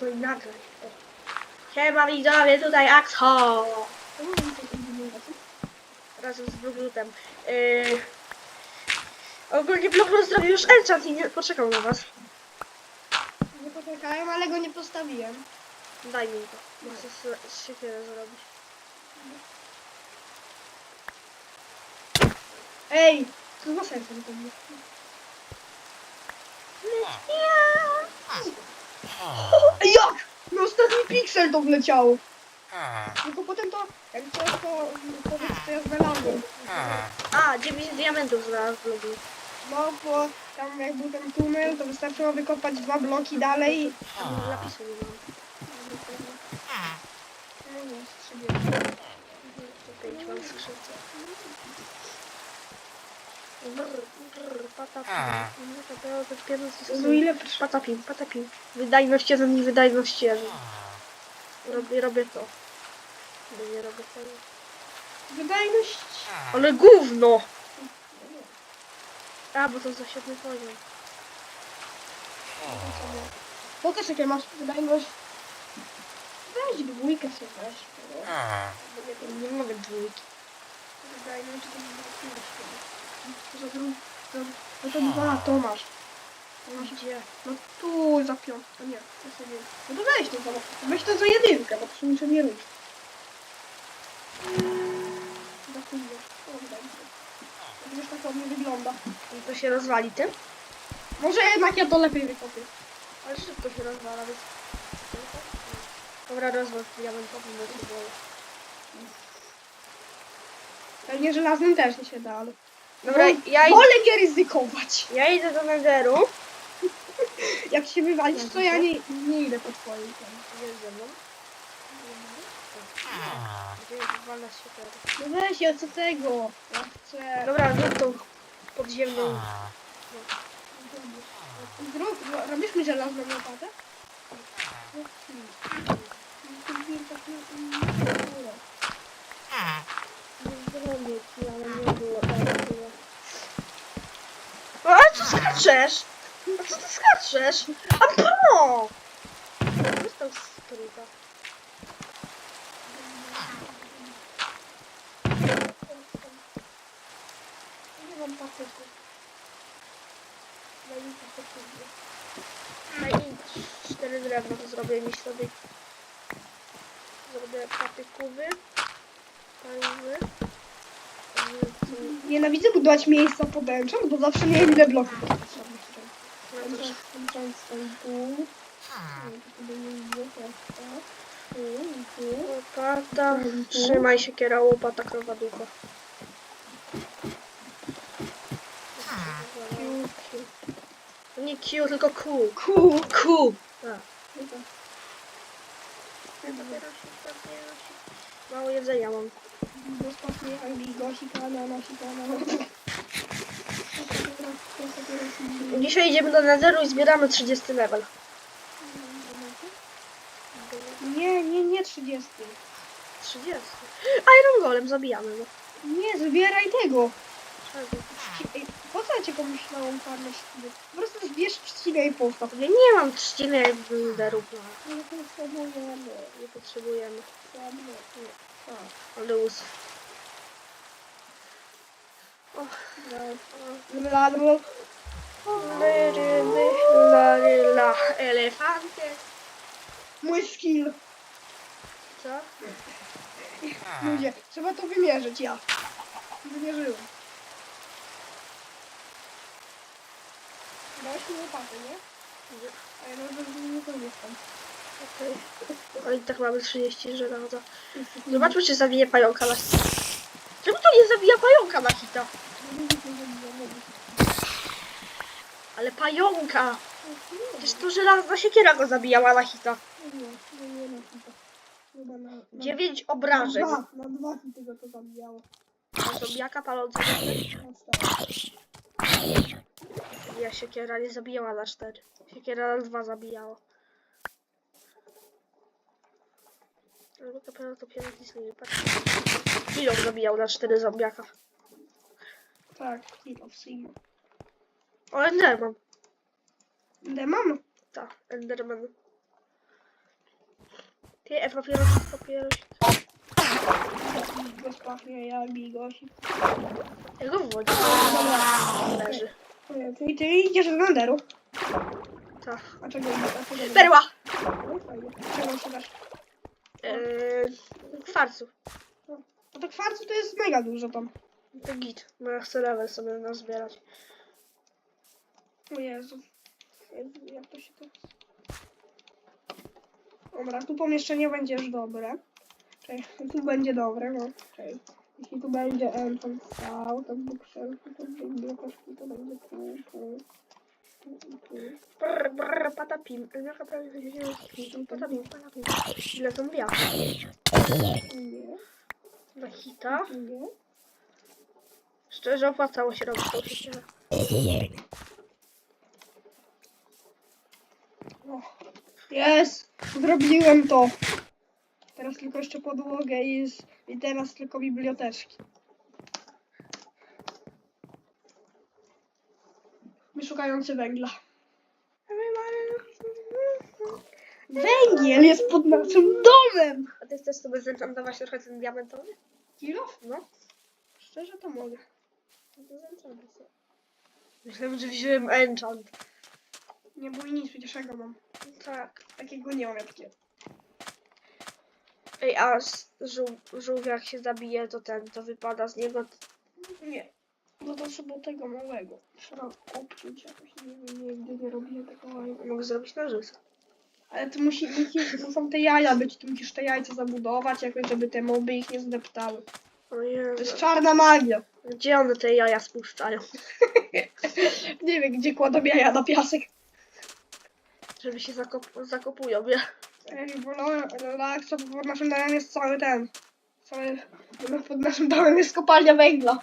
No i nagraj. O. Siema widzowie, tutaj Axho! Razem z Bluglutem. Yy... Ogólnie Bluglut zrobił już enchant i nie poczekał na was. Nie poczekałem, ale go nie postawiłem. Daj mi to. Muszę z siekierę zrobić. Ej, to chyba sercem to było. Ej, jak? No ostatni piksel to wleciało. Tylko potem to, jak to, to powiedz, to ja znalazłem. A, 9 diamentów znalazł Bluglut. No, bo tam jak był ten tunel, to wystarczyło wykopać dwa bloki dalej. Tam lapisu nie mam. No nie, strzeliłem. Pięć mam w skrzynce. No ile. Patapim, patapim. Wydajność jeden i wydajność jeden. Robię, robię to. Nie robię tego. Wydajność. Ale gówno! A, bo to za siódmy poziom. Pokaż jakie masz wydajność. Weź dwójkę sobie weź. Nie, nie mogę dwójki. Wydajność to nie Za dru- za- No to dwa, to masz. To masz Gdzie? No tu za piątkę, nie, to sobie. No to weź to, za- weź to za jedynkę, bo to się muszę nie rusz. Za chwilę. O, wydaje mi się. Wiesz, tak ładnie wygląda. I to się rozwali tym? Może jednak ja to lepiej wykopię. Ale szybko się rozwala, więc... Dobra, rozwój diamentowy, bo się boję. Pewnie żelaznym też nie się da, ale... Dobra, Wol- ja, id- Wolę nie ryzykować. ja idę do Netheru. Jak się wywalisz, to ja nie, nie idę po. Gdzie jest ze mną? Gdzie jest walna świetla? No weź, ja chcę tego. Ja chcę... Dobra, zrób tą podziemną... Zrób, robisz mi żelazną łopatę? Zrobię ci, ale nie było. Co skaczesz? A co ty skaczesz? A pro! Został skryta. Nie mam patyku. Daj mi patyku. Daj mi cztery drewno, to zrobię mi sobie. Zrobię patykowy. Parówy. Nienawidzę budować miejsca pod enchant, bo zawsze nie ile bloków. Łopata. Trzymaj się kiera łopata krowa ducha. Nie Q, tylko Q. Q. Tak. Mało jedzenia mam. Ananasika, ananasika. Dzisiaj idziemy do Netheru i zbieramy 30 level. Nie, nie, nie 30. 30. Iron Golem, zabijamy go. Nie, zbieraj tego. Czego? Ej, Po co ja cię pomyślałam parę szkody? Po prostu zbierz trzcinę i postaw. Ja nie mam trzciny Netheru. No, Nie potrzebujemy. nie potrzebujemy. Potrzebujemy. Ale us. Ladło. Ryby, laryla, elefanty. Mój skill. Co? Ludzie, trzeba to wymierzyć, ja. Wymierzyłem. Dałeś mi łopatę, nie? A ja nawet nie korzystam. Okej. O i tak mamy 30 żelaza. Zobaczmy, czy zabije pająka na to nie zabija pająka na hita? Ale pająka! Przecież to żelazna siekiera go zabijała na hita. Dziewięć Na obrażeń. dwa, na dwa ci tego to zabijało. Zombiaka paląca Na. Ja siekiera nie zabijała na cztery. Siekiera na dwa zabijała. Ale dopiero dopiero nic nie patrz. On zabijał na cztery zombiaka? Tak, Kill of Sigma. O, Enderman. Demon? Tak, Enderman. Ty, e, papierosik, papierosik. Bezpłatnie, ja bigosik. Ja go w wodzie. Leży. Ty, ty idziesz do Nenderu. Tak. A czego idziesz? Perła! No. Czego szukasz? Eee, kwarcu. To kwarcu to jest mega dużo tam. To git. No ja chcę level sobie nazbierać. O Jezu. Jezu, jak to się to... Dobra, tu pomieszczenie będzie już dobre. Czekaj, tu będzie dobre, no. Jeśli tu będzie stał, to bookshelfy, to biblioteczki, to będzie tu, tu. Brr, brr, patapim. Jaka prawie Patapim, patapim. Ile to mówiła? Nie, Na hita. nie. Szczerze opłacało się robić tą Jest! Zrobiłem to! Teraz tylko jeszcze podłogę i, jest, i teraz tylko biblioteczki. Wyszukający węgla. Węgiel jest pod naszym domem! A ty chcesz sobie zenchantować trochę ten diamentowy? Kilo? No. Szczerze to mogę. Zenchantuj sobie. Myślałem, że wziąłem enchant. Nie bój nic, przecież ja go mam. Tak. Takiego nie mam jak ty. Ej, a żół, żółw jak się zabije, to ten, to wypada z niego. Nie. No to trzeba tego małego. Trzeba obciąć jakoś. Nie wiem, nigdy nie robiłem tego małego. Mogę zrobić nożyce. Ale to musi, musi, muszą te jaja być, tu musisz te jajca zabudować jakoś, żeby te moby ich nie zdeptały. To jest czarna magia. Gdzie one te jaja spuszczają? Nie wiem, gdzie kładą jaja na piasek. Żeby się zakop zakopują, nie? Ej, bo no, relaksa, bo pod naszym domem jest cały ten. Cały, bo pod naszym domem jest kopalnia węgla.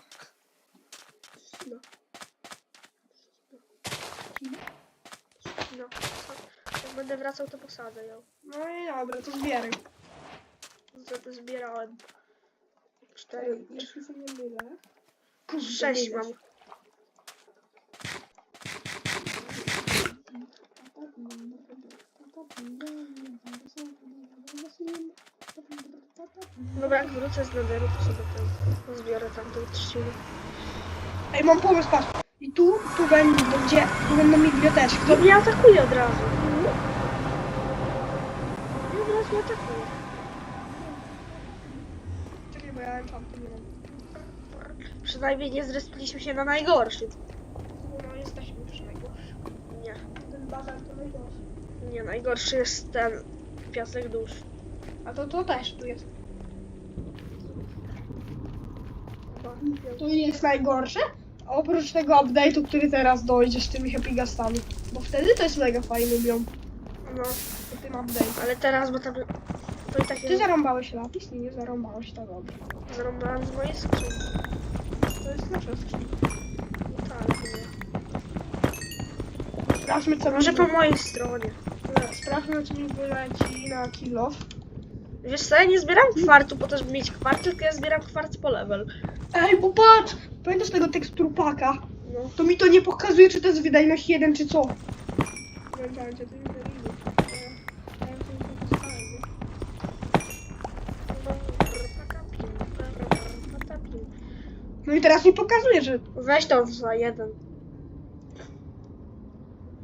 No. No. Będę wracał, to posadzę ją. No i dobra, to zbieraj. Z zbierałem. Cztery. Jeśli się nie mylę. Sześć mam. Dobra, jak wrócę z nederu, to sobie tam zbiorę tamtą trzcinę. Ej, mam pomysł, patrz. I tu, tu będą, gdzie? Tu będą biblioteczki. To mnie atakuje od razu. Nie atakuje. Czekaj, bo ja enchantu nie mam. Przynajmniej nie zrespiliśmy się na najgorszym. No, jesteśmy już najgorszy. Nie, Ten bazar to najgorszy. nie, najgorszy jest ten piasek dusz. A to, to też tu jest. To jest najgorsze. A oprócz tego update'u, który teraz dojdzie z tymi happy gastami. Bo wtedy to jest mega fajny biom. No, Tym update. ale teraz, bo tam... To i tak Ty jest... zarąbałeś lapis? Nie, nie zarąbałeś, to dobrze. Zarąbałem z mojej skrzynki. To jest nasza skrzynka. No tak, nie. Sprawdźmy co Może mi po mojej stronie. Sprawdźmy co mi wyleci na kilo. Wiesz co, ja nie zbieram kwartu po to, żeby mieć kwart, tylko ja zbieram kwarc po level. Ej, bo patrz! Pamiętasz tego teksturpaka? No. To mi to nie pokazuje, czy to jest wydajność 1, czy co. Wiedziałem, cię, to nie No i teraz mi pokazuje, że Weź to za jeden.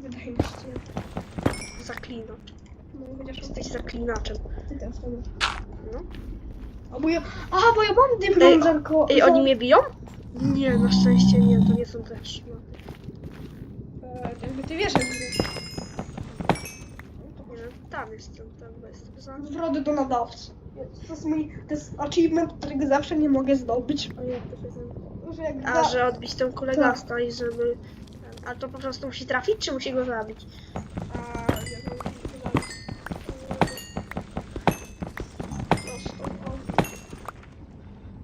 wydajność 1. Zaklinacz. No chociaż Jesteś zaklinaczem. ty to masz. No. A bo ja, a, bo ja mam dym Ej, żarko. Ej, oni mnie biją? Nie, na szczęście nie, to nie są te szmaty. E, jakby ty wiesz, jakby Nie, Tam jest ten, ten bez. Za... zwroty do nadawcy. To jest mój, to jest achievement, którego zawsze nie mogę zdobyć. A jak to się nazywa? Że jak A, da- że odbić tą kulę Tak. gasta i żeby... A to po prostu musi trafić, czy musi go zabić? A, ja to muszę zaraz. Prosto, o.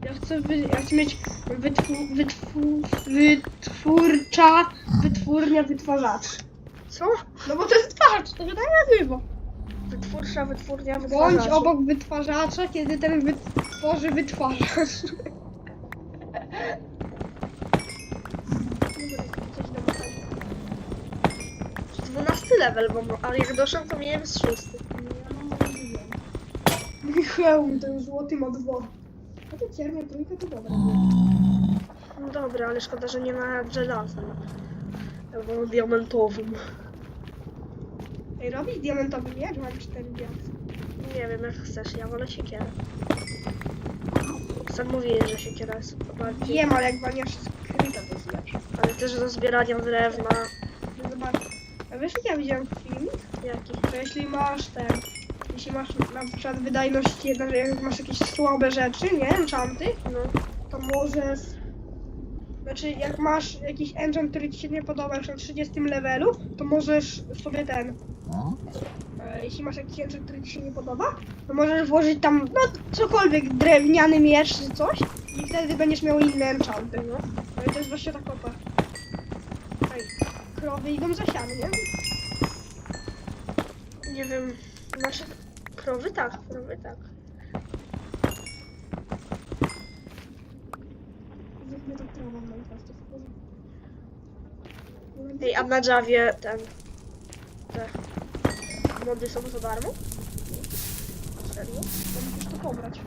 Ja chcę, wy, ja chcę mieć wytwu, wytwu, wytwórcza wytwórnia wytwarzaczy. Co? No bo to jest wytwarzacz, to się tak nazywa. Wytwórcza, wytwórnia, Bądź wytwarzacz. obok wytwarzacza, kiedy ten wytworzy wytwarzacz. Dwunasty level, bo ale jak doszedłem, to miałem z szósty. Hełm, ten złoty ma dwa. A to ciernia trójka to dobra. No dobra, ale szkoda, że nie ma żelaza. Albo diamentowym. Robisz diamentowy miecz, mam cztery diamenty. Nie wiem, jak chcesz, ja wolę siekierę. Sam mówiłeś, że siekiera jest bardziej... Wiem, ale jak baniasz skryta to lepsze. Ale też do zbierania drewna. No Zobacz. A wiesz, jak ja widziałem film? Jaki? że jeśli masz ten, jeśli masz na przykład wydajność jedna, że jak masz jakieś słabe rzeczy, nie, enchanty, No, to możesz, znaczy jak masz jakiś enchant, który ci się nie podoba już na 30 levelu, to możesz sobie ten, jeśli masz jakiś enchant, który ci się nie podoba, to możesz włożyć tam, no cokolwiek, drewniany miecz czy coś i wtedy będziesz miał inne enchanty, no. No i to jest właśnie tak opa. Ej, krowy idą za siano, nie? nie wiem, nasze krowy tak, krowy tak. Zróbmy to Minecrafcie. Ej, a na Javie ten... Te mody są za darmo? Serio? To musisz to pobrać.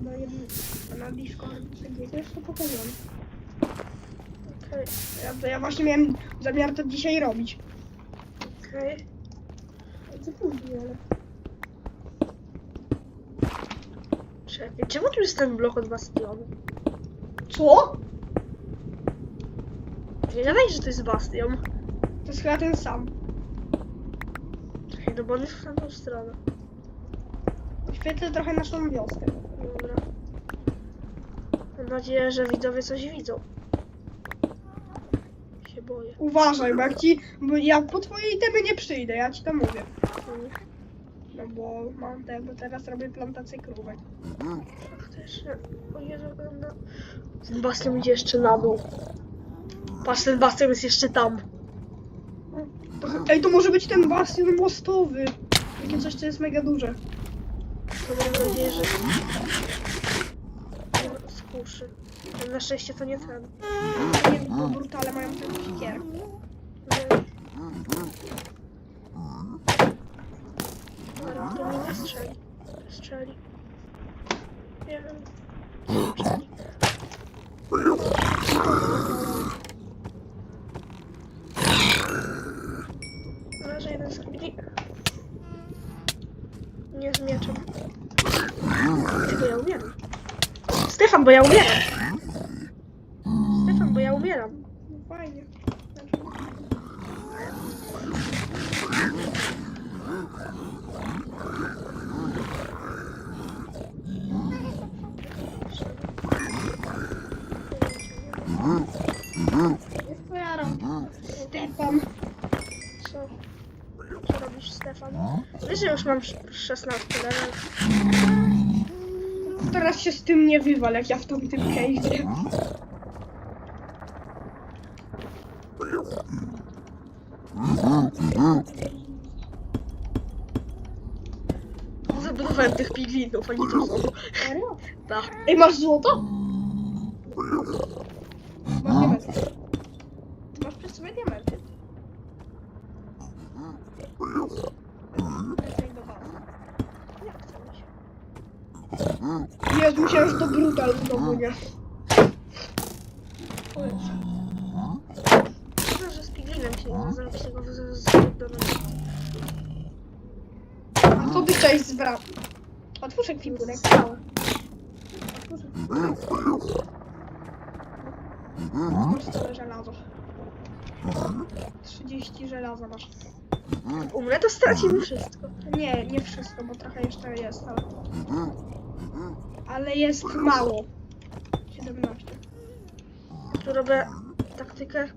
A Na, na Discord też to pokazałem. Okej, Ja, to ja właśnie miałem zamiar to dzisiaj robić. okej. Co później, ale... Czekaj, czemu tu jest ten blok od bastionu? Co? Nie że to jest bastion. To jest chyba ten sam. Czekaj, no bo on jest w tamtą stronę. Oświetlę trochę naszą wioskę. Dobra. Mam nadzieję, że widzowie coś widzą. Się boję. Uważaj, bo jak ci... Bo ja po twojej temy nie przyjdę, ja ci to mówię. No bo mam te, bo teraz robię plantację krówek. Faktycznie. O Jezu, no. Ten bastion idzie jeszcze na dół. Patrz, ten bastion jest jeszcze tam. To, ej, to może być ten bastion mostowy. Takie coś, co jest mega duże. To mam nadzieję, że... Nie skuszy. Na szczęście to nie ten. Nie wiem, bo brutale mają ten sikier. Nie. Dobra, to mnie nie strzeli. Strzeli. Nie wiem. Strzeli. Leży jeden z ludzi. Nie z mieczem. Ty, bo ja umieram. Stefan, bo ja umieram. Stefan, bo ja umieram. No fajnie. Jest twoja rąka. Stefan. Co? Co robisz, Stefan? Wiesz, że już mam 16 level. Teraz się z tym nie wywal, jak ja w tamtym cave'ie. Zabudowałem tych piglinów, oni tu są. Serio? Tak. Ej, masz złoto? Masz diamenty. Ty masz przy sobie diamenty. Do was. Jak chcę Jezu, myślałem, że to brutal znowu, nie? Szkoda, że z piglinem się nie zaraz tego z- z- z- do nas. A co ty chciałeś zbrać? Otwórz ekwipunek. Cały. Otwórz ekwipunek. Masz całe żelazo. 30 żelaza masz. Umrę, to stracimy wszystko. Nie, nie wszystko, bo trochę jeszcze jest, ale... Ale jest mało. 17. Tu robię taktykę.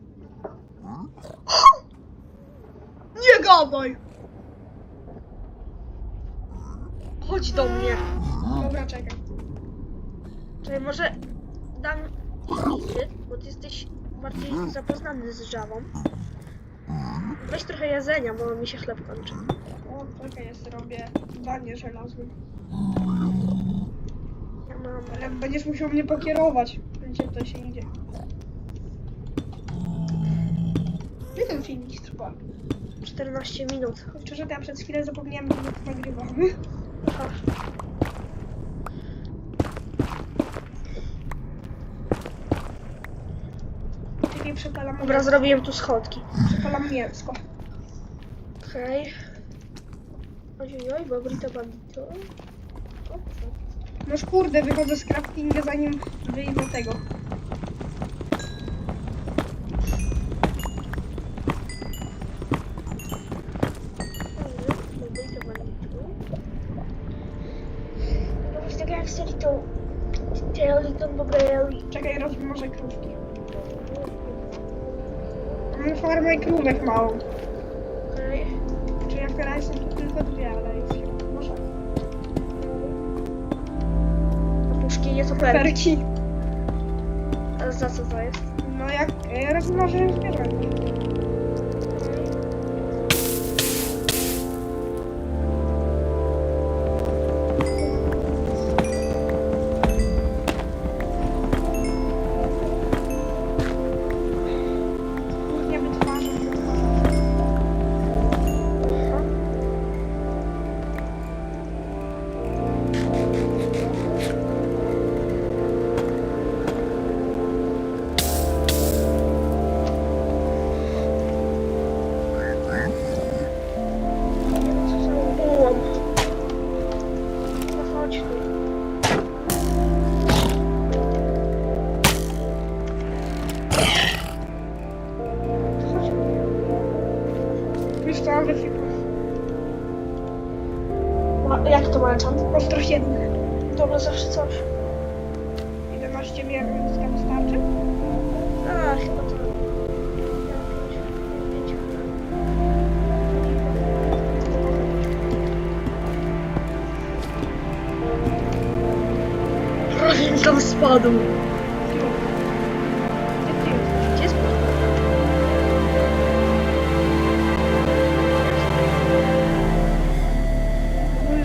Nie gadaj! Chodź do mnie. Dobra, czekaj. Czyli może dam ty, bo ty jesteś bardziej zapoznany z Javą. Weź trochę jedzenia, bo mi się chleb kończy. O, czekaj, jest robię banie żelaznym. Ale będziesz musiał mnie pokierować. Będzie to się idzie. Gdzie ten filmik trwa? 14 minut. Szczerze, ja przez chwilę zapomniałem, że nagrywamy. Aha. Czyli przepalam, Dobra, zrobiłem tu schodki. przepalam mięsko. Okej. Ojoj, Bobrito Bandito. O, Noż kurde, wychodzę z craftinga zanim wyjmę tego. No tak jak chcieli tą... Teolitą Bobreli. Czekaj, rozmnożę krówki. Mam farmę krówek małą. Okej. Czyli jak teraz tylko dwie, ale Puszki nie to perki. A za co to jest? No jak e, rozmnożę zwierzęta. Tam spadł. Gdzie jest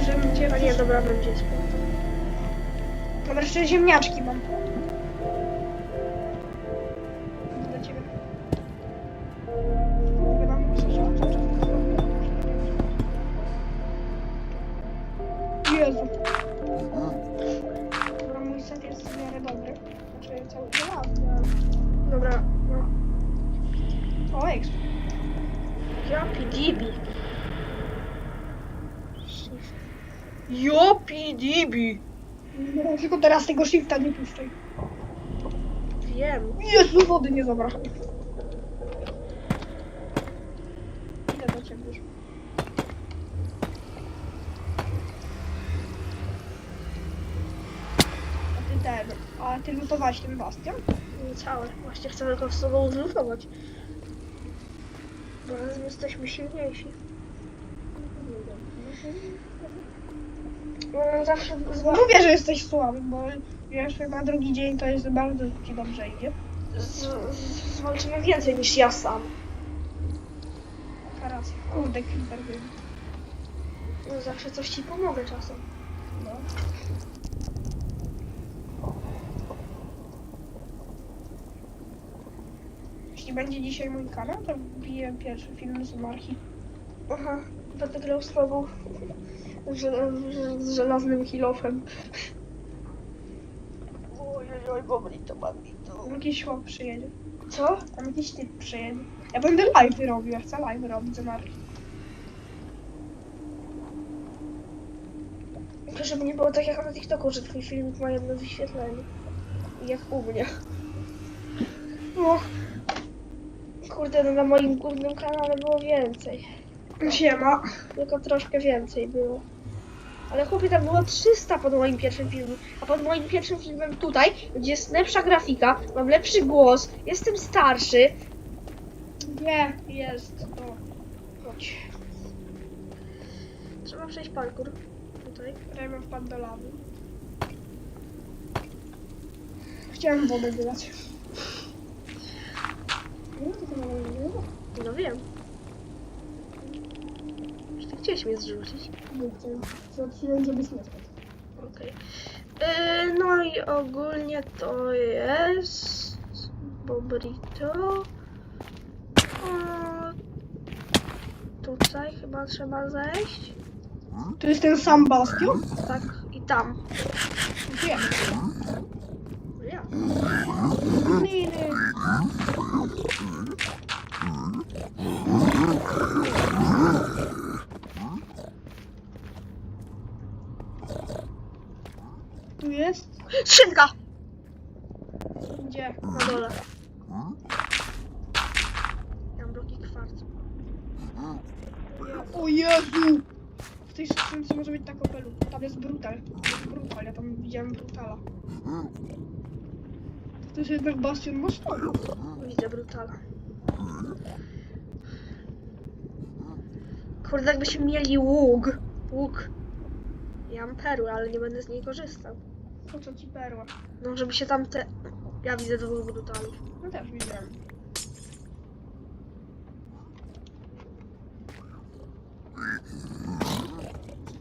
Żebym cię A nie, dobra, będzie jest Dobra, jeszcze ziemniaczki mam. Teraz tego shifta nie puszczaj. Wiem. Jezu, wody nie zabrakło. Idę do ciebie już. A ty ten, a ty lutowałeś ten bastion? Nie całe. Właśnie chcę tylko z sobą zlutować. Bo razem jesteśmy silniejsi. No, zawsze Bo z, mówię, że jesteś słaby, bo wiesz, na drugi dzień to jest bardzo ci dobrze idzie. zwalczymy więcej niż ja sam. Taka racja. Kurde, creeper. No, zawsze coś ci pomogę czasem. No. Jeśli będzie dzisiaj mój kanał, to wbiję pierwszy film z marki. Aha, będę grał z tobą. Z żelaznym kilofem. Oj, oj, oj, bobrito, bandito. Jakiś chłop przyjedzie. Co? Tam jakiś typ przyjedzie. Ja będę live robił, ja chcę live robić z marki. Tylko żeby nie było tak jak na TikToku, że twój filmik ma jedno wyświetlenie. Jak u mnie. No. Kurde, no na moim głównym kanale było więcej. Siema. Tylko troszkę więcej było. Ale chłopie, tam było 300 pod moim pierwszym filmem. A pod moim pierwszym filmem tutaj, gdzie jest lepsza grafika, mam lepszy głos, jestem starszy. Nie, jest. O, Chodź. Trzeba przejść parkour. Tutaj. Rejmen wpadł do lawy. Chciałem wodę wylać. No, to chyba nie było. No wiem. Chciałeś mnie zrzucić? Nie chciałem. Zatrzymałem, żeby śmiać. Okej. Yy, no i ogólnie to jest Bobrito. O, chyba trzeba zejść. To jest ten sam bastion? Tak, i tam. Gdzie? No ja. Liny. Tu jest? Skrzynka! Gdzie? Na dole. Ja mam bloki kwarcu. O Jezu! W tej skrzynce może być ta kopelu. Tam jest brutal. Jest brutal, ja tam widziałem brutala. To jest jednak bastion mostowy. Widzę brutala. Kurde, jakbyśmy mieli łuk. Łuk. Ja mam perły, ale nie będę z niej korzystał. Po co ci perła? No, żeby się tam te... Ja widzę dwóch brutalów. No też widziałem.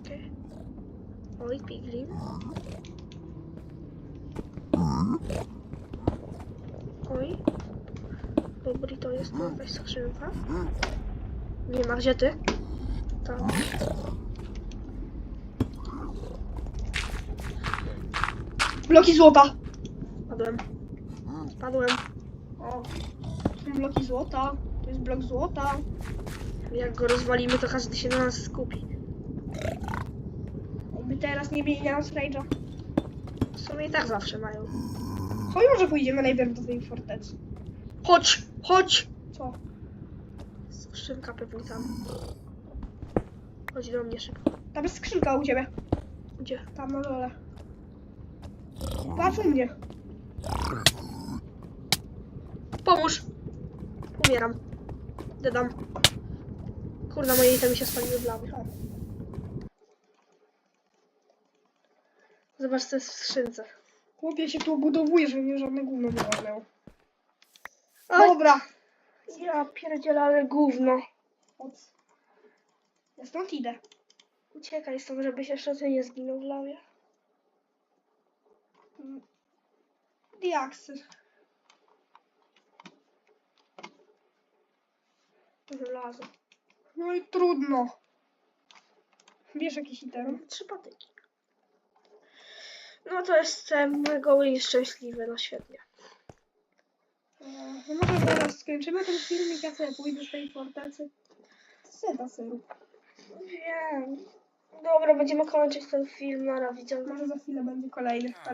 Okej. Oj, piglin. Oj. Dobry, to jest jakaś skrzynka. Nie ma, gdzie ty? Tam. Bloki złota! Padłem. Spadłem. O, to są bloki złota. To jest blok złota. Jak go rozwalimy, to każdy się na nas skupi. By teraz nie mieli na nas rage'a. W sumie i tak zawsze mają. Chodź może pójdziemy najpierw do tej fortecy. Chodź! Chodź! Co? Skrzynka pewnie tam. Chodź do mnie szybko. Tam jest skrzynka u ciebie. Gdzie? Tam na dole. Patrz u mnie. Pomóż! Umieram. Dodam. Kurna, moje itemy się spaliły w lawie. Zobacz, co jest w skrzynce. Chłopie się tu obudowuje, żeby mnie żadne gówno nie ładnęło. Oj. Dobra. Ja pierdzielę, ale gówno. Ja stąd idę. Uciekaj stąd, żebyś jeszcze ty nie zginął w lawie. Diaksy. Żelazo. No i trudno. Bierz jakiś item. Trzy patyki. No to jestem goły i szczęśliwy, no świetnie. E, No może zaraz skończymy ten filmik, ja sobie pójdę z tej fortecy. Seta seru. Wiem. Dobra, będziemy kończyć ten film, na widzowie. Może za chwilę będzie kolejny.